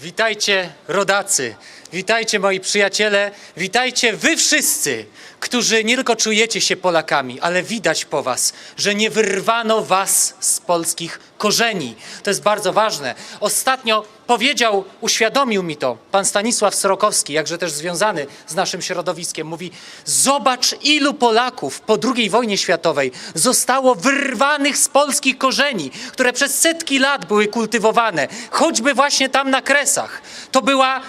Witajcie rodacy, witajcie moi przyjaciele, witajcie wy wszyscy, którzy nie tylko czujecie się Polakami, ale widać po was, że nie wyrwano was z polskich korzeni. To jest bardzo ważne. Ostatnio powiedział, uświadomił mi to pan Stanisław Sorokowski, jakże też związany z naszym środowiskiem. Mówi, zobacz ilu Polaków po II wojnie światowej zostało wyrwanych z polskich korzeni, które przez setki lat były kultywowane, choćby właśnie tam na Kresach. To była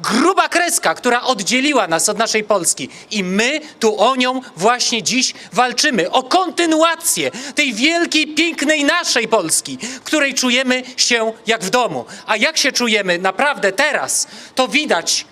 gruba kreska, która oddzieliła nas od naszej Polski. I my tu o nią właśnie dziś walczymy. O kontynuację tej wielkiej, pięknej naszej Polski, której czujemy się jak w domu. A jak się czujemy naprawdę teraz, to widać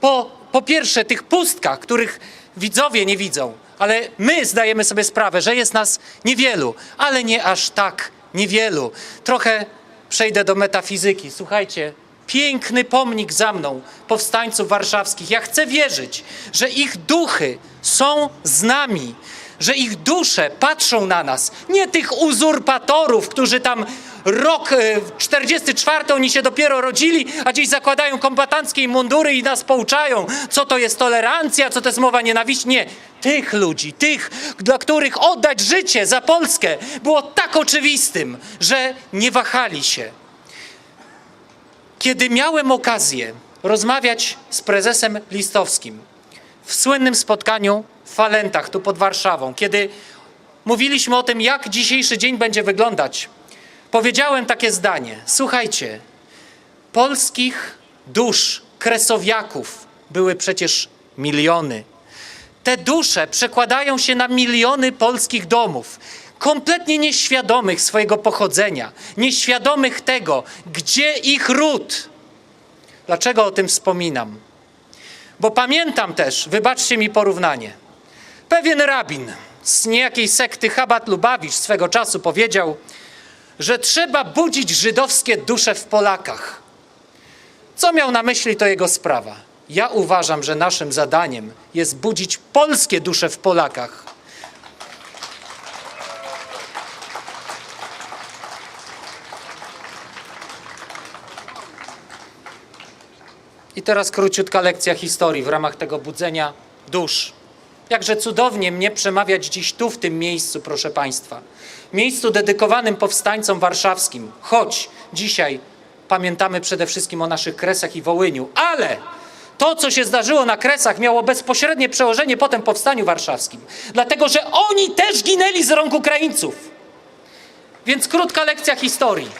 po, po pierwsze tych pustkach, których widzowie nie widzą. Ale my zdajemy sobie sprawę, że jest nas niewielu, ale nie aż tak niewielu. Trochę przejdę do metafizyki. Słuchajcie, piękny pomnik za mną powstańców warszawskich. Ja chcę wierzyć, że ich duchy są z nami, że ich dusze patrzą na nas, nie tych uzurpatorów, którzy tam rok e, 44 oni się dopiero rodzili, a dziś zakładają kombatanckie mundury i nas pouczają, co to jest tolerancja, co to jest mowa nienawiści. Nie, tych ludzi, tych, dla których oddać życie za Polskę było tak oczywistym, że nie wahali się. Kiedy miałem okazję rozmawiać z prezesem Listowskim w słynnym spotkaniu w Falentach, tu pod Warszawą, kiedy mówiliśmy o tym, jak dzisiejszy dzień będzie wyglądać, powiedziałem takie zdanie. Słuchajcie, polskich dusz, kresowiaków były przecież miliony. Te dusze przekładają się na miliony polskich domów, kompletnie nieświadomych swojego pochodzenia, nieświadomych tego, gdzie ich ród. Dlaczego o tym wspominam? Bo pamiętam też, wybaczcie mi porównanie, pewien rabin z niejakiej sekty Chabad Lubawicz swego czasu powiedział, że trzeba budzić żydowskie dusze w Polakach. Co miał na myśli, to jego sprawa. Ja uważam, że naszym zadaniem jest budzić polskie dusze w Polakach. I teraz króciutka lekcja historii w ramach tego budzenia dusz. Jakże cudownie mnie przemawiać dziś tu, w tym miejscu, proszę Państwa. Miejscu dedykowanym powstańcom warszawskim, choć dzisiaj pamiętamy przede wszystkim o naszych Kresach i Wołyniu, ale to, co się zdarzyło na Kresach, miało bezpośrednie przełożenie potem powstaniu warszawskim, dlatego że oni też ginęli z rąk Ukraińców. Więc krótka lekcja historii.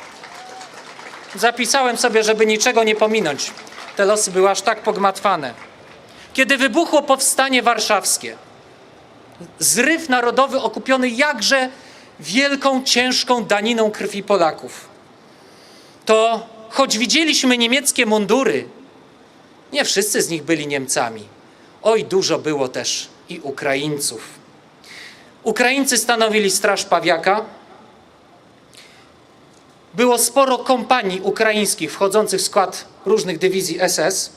Zapisałem sobie, żeby niczego nie pominąć. Te losy były aż tak pogmatwane. Kiedy wybuchło powstanie warszawskie, zryw narodowy okupiony jakże wielką, ciężką daniną krwi Polaków, to choć widzieliśmy niemieckie mundury, nie wszyscy z nich byli Niemcami. Oj, dużo było też i Ukraińców. Ukraińcy stanowili Straż Pawiaka, było sporo kompanii ukraińskich wchodzących w skład różnych dywizji SS.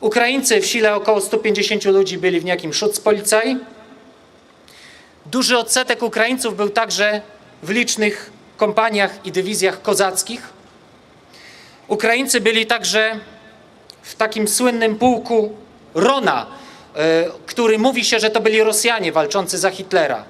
Ukraińcy w sile około 150 ludzi byli w niejakim Schutzpolizei. Duży odsetek Ukraińców był także w licznych kompaniach i dywizjach kozackich. Ukraińcy byli także w takim słynnym pułku Rona, e, który mówi się, że to byli Rosjanie walczący za Hitlera.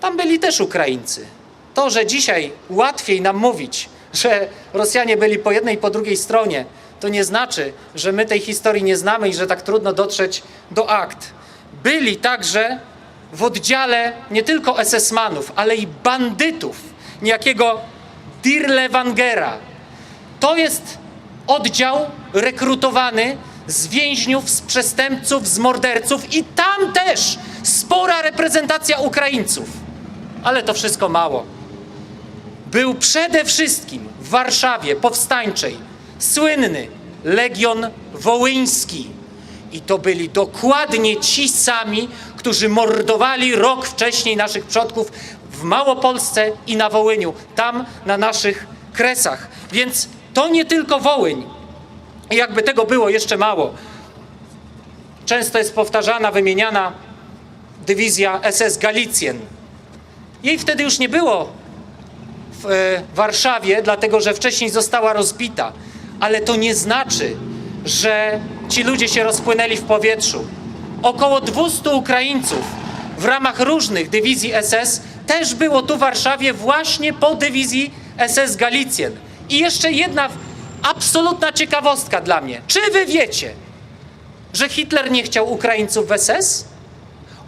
Tam byli też Ukraińcy. To, że dzisiaj łatwiej nam mówić, że Rosjanie byli po jednej i po drugiej stronie, to nie znaczy, że my tej historii nie znamy i że tak trudno dotrzeć do akt. Byli także w oddziale nie tylko SS-manów, ale i bandytów, niejakiego Dirlewangera. To jest oddział rekrutowany z więźniów, z przestępców, z morderców i tam też spora reprezentacja Ukraińców. Ale to wszystko mało. Był przede wszystkim w Warszawie powstańczej słynny Legion Wołyński. I to byli dokładnie ci sami, którzy mordowali rok wcześniej naszych przodków w Małopolsce i na Wołyniu, tam na naszych kresach. Więc to nie tylko Wołyń. Jakby tego było jeszcze mało. Często jest powtarzana, wymieniana dywizja SS Galicjen. Jej wtedy już nie było w e, Warszawie, dlatego że wcześniej została rozbita. Ale to nie znaczy, że ci ludzie się rozpłynęli w powietrzu. Około 200 Ukraińców w ramach różnych dywizji SS też było tu w Warszawie właśnie po dywizji SS Galicjen. I jeszcze jedna absolutna ciekawostka dla mnie. Czy wy wiecie, że Hitler nie chciał Ukraińców w SS?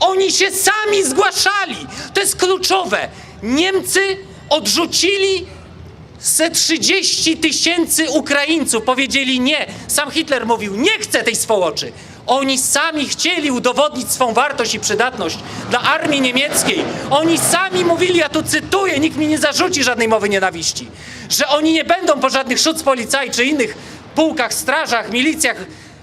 Oni się sami zgłaszali. To jest kluczowe. Niemcy odrzucili ze 30 tysięcy Ukraińców. Powiedzieli nie. Sam Hitler mówił, nie chcę tej swołoczy. Oni sami chcieli udowodnić swą wartość i przydatność dla armii niemieckiej. Oni sami mówili, ja tu cytuję, nikt mi nie zarzuci żadnej mowy nienawiści, że oni nie będą po żadnych szutzpolicaj czy innych pułkach, strażach, milicjach.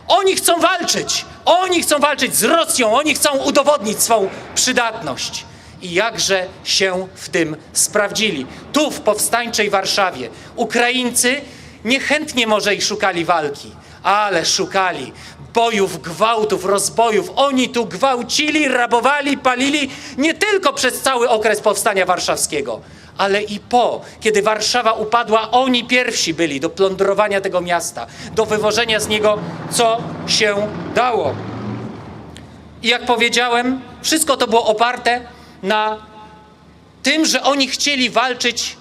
Oni chcą walczyć. Oni chcą walczyć z Rosją. Oni chcą udowodnić swą przydatność. I jakże się w tym sprawdzili. Tu w powstańczej Warszawie Ukraińcy niechętnie może ich szukali walki, ale szukali bojów, gwałtów, rozbojów. Oni tu gwałcili, rabowali, palili nie tylko przez cały okres powstania warszawskiego, ale i po, kiedy Warszawa upadła, oni pierwsi byli do plądrowania tego miasta, do wywożenia z niego, co się dało. I jak powiedziałem, wszystko to było oparte na tym, że oni chcieli walczyć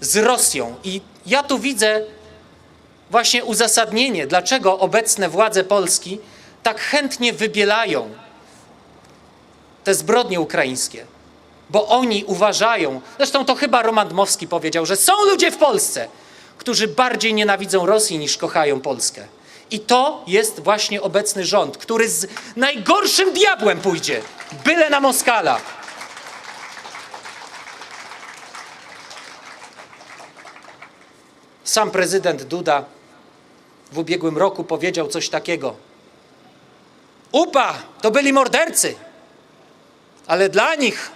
z Rosją. I ja tu widzę właśnie uzasadnienie, dlaczego obecne władze Polski tak chętnie wybielają te zbrodnie ukraińskie. Bo oni uważają, zresztą to chyba Roman Dmowski powiedział, że są ludzie w Polsce, którzy bardziej nienawidzą Rosji niż kochają Polskę. I to jest właśnie obecny rząd, który z najgorszym diabłem pójdzie, byle na Moskala. Sam prezydent Duda w ubiegłym roku powiedział coś takiego. UPA to byli mordercy, ale dla nich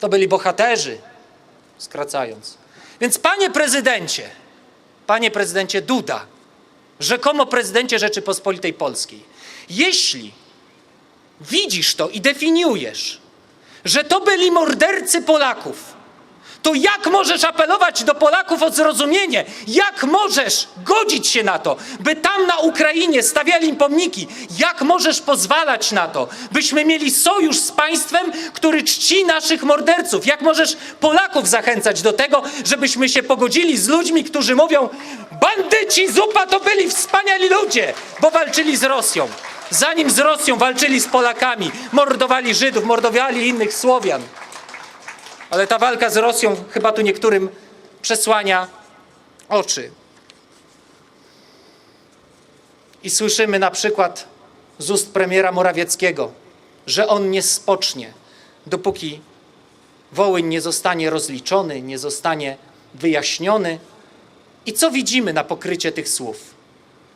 to byli bohaterzy, skracając. Więc panie prezydencie, panie prezydencie Duda, rzekomo prezydencie Rzeczypospolitej Polskiej, jeśli widzisz to i definiujesz, że to byli mordercy Polaków, to jak możesz apelować do Polaków o zrozumienie? Jak możesz godzić się na to, by tam na Ukrainie stawiali im pomniki? Jak możesz pozwalać na to, byśmy mieli sojusz z państwem, który czci naszych morderców? Jak możesz Polaków zachęcać do tego, żebyśmy się pogodzili z ludźmi, którzy mówią, bandyci zupa to byli wspaniali ludzie, bo walczyli z Rosją. Zanim z Rosją walczyli z Polakami, mordowali Żydów, mordowali innych Słowian. Ale ta walka z Rosją chyba tu niektórym przesłania oczy. I słyszymy na przykład z ust premiera Morawieckiego, że on nie spocznie, dopóki Wołyń nie zostanie rozliczony, nie zostanie wyjaśniony. I co widzimy na pokrycie tych słów?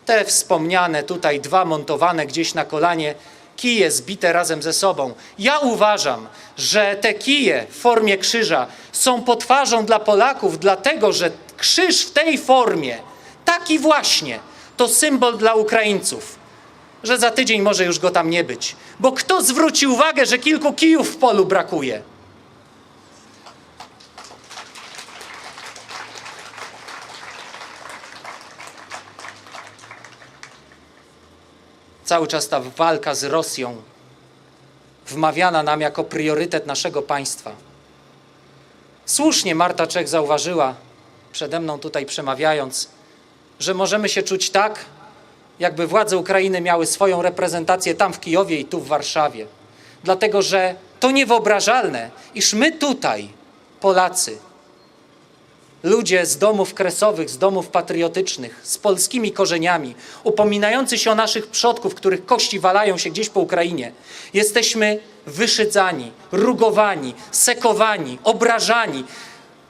Te wspomniane tutaj, dwa montowane gdzieś na kolanie, kije zbite razem ze sobą. Ja uważam, że te kije w formie krzyża są potwarzą dla Polaków, dlatego że krzyż w tej formie, taki właśnie, to symbol dla Ukraińców. Że za tydzień może już go tam nie być. Bo kto zwróci uwagę, że kilku kijów w polu brakuje? Cały czas ta walka z Rosją wmawiana nam jako priorytet naszego państwa. Słusznie Marta Czech zauważyła, przede mną tutaj przemawiając, że możemy się czuć tak, jakby władze Ukrainy miały swoją reprezentację tam w Kijowie i tu w Warszawie. Dlatego, że to niewyobrażalne, iż my tutaj, Polacy, ludzie z domów kresowych, z domów patriotycznych, z polskimi korzeniami, upominający się o naszych przodków, których kości walają się gdzieś po Ukrainie, jesteśmy wyszydzani, rugowani, sekowani, obrażani.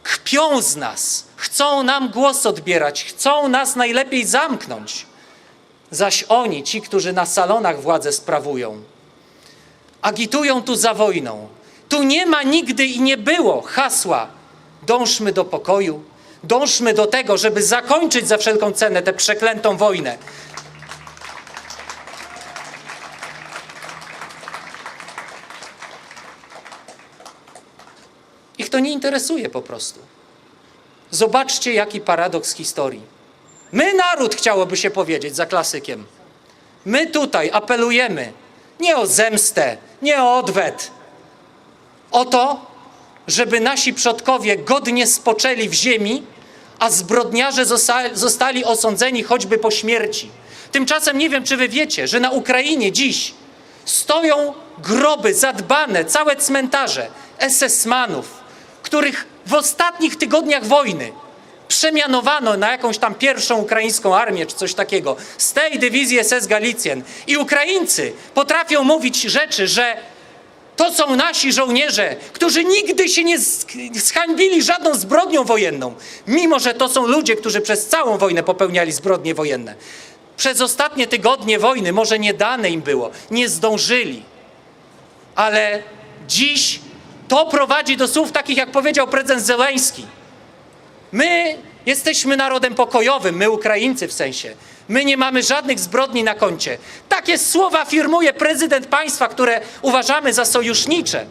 Kpią z nas, chcą nam głos odbierać, chcą nas najlepiej zamknąć. Zaś oni, ci, którzy na salonach władzę sprawują, agitują tu za wojną. Tu nie ma nigdy i nie było hasła Dążmy do pokoju, dążmy do tego, żeby zakończyć za wszelką cenę tę przeklętą wojnę. Ich to nie interesuje po prostu. Zobaczcie, jaki paradoks historii. My, naród, chciałoby się powiedzieć za klasykiem. My tutaj apelujemy nie o zemstę, nie o odwet, o to, żeby nasi przodkowie godnie spoczęli w ziemi, a zbrodniarze zosta- zostali osądzeni choćby po śmierci. Tymczasem nie wiem, czy wy wiecie, że na Ukrainie dziś stoją groby zadbane, całe cmentarze SS-manów, których w ostatnich tygodniach wojny przemianowano na jakąś tam pierwszą ukraińską armię czy coś takiego z tej dywizji SS Galicjen. I Ukraińcy potrafią mówić rzeczy, że to są nasi żołnierze, którzy nigdy się nie zhańbili żadną zbrodnią wojenną, mimo że to są ludzie, którzy przez całą wojnę popełniali zbrodnie wojenne. Przez ostatnie tygodnie wojny może nie dane im było, nie zdążyli. Ale dziś to prowadzi do słów takich, jak powiedział prezydent Zeleński. My jesteśmy narodem pokojowym, my Ukraińcy w sensie. My nie mamy żadnych zbrodni na koncie. Takie słowa afirmuje prezydent państwa, które uważamy za sojusznicze.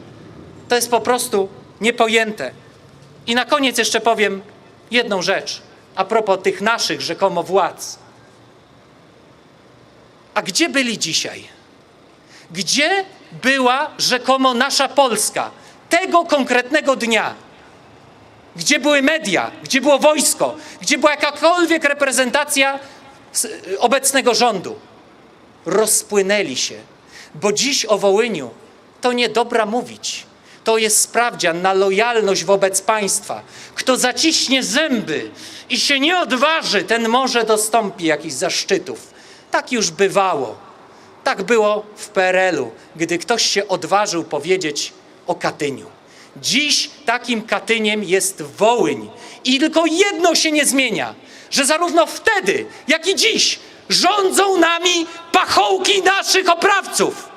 To jest po prostu niepojęte. I na koniec jeszcze powiem jedną rzecz a propos tych naszych rzekomo władz. A gdzie byli dzisiaj? Gdzie była rzekomo nasza Polska tego konkretnego dnia? Gdzie były media? Gdzie było wojsko? Gdzie była jakakolwiek reprezentacja s- obecnego rządu? Rozpłynęli się, bo dziś o Wołyniu to nie dobra mówić. To jest sprawdzian na lojalność wobec państwa. Kto zaciśnie zęby i się nie odważy, ten może dostąpi jakichś zaszczytów. Tak już bywało. Tak było w PRL-u, gdy ktoś się odważył powiedzieć o Katyniu. Dziś takim Katyniem jest Wołyń. I tylko jedno się nie zmienia, że zarówno wtedy, jak i dziś rządzą nami pachołki naszych oprawców.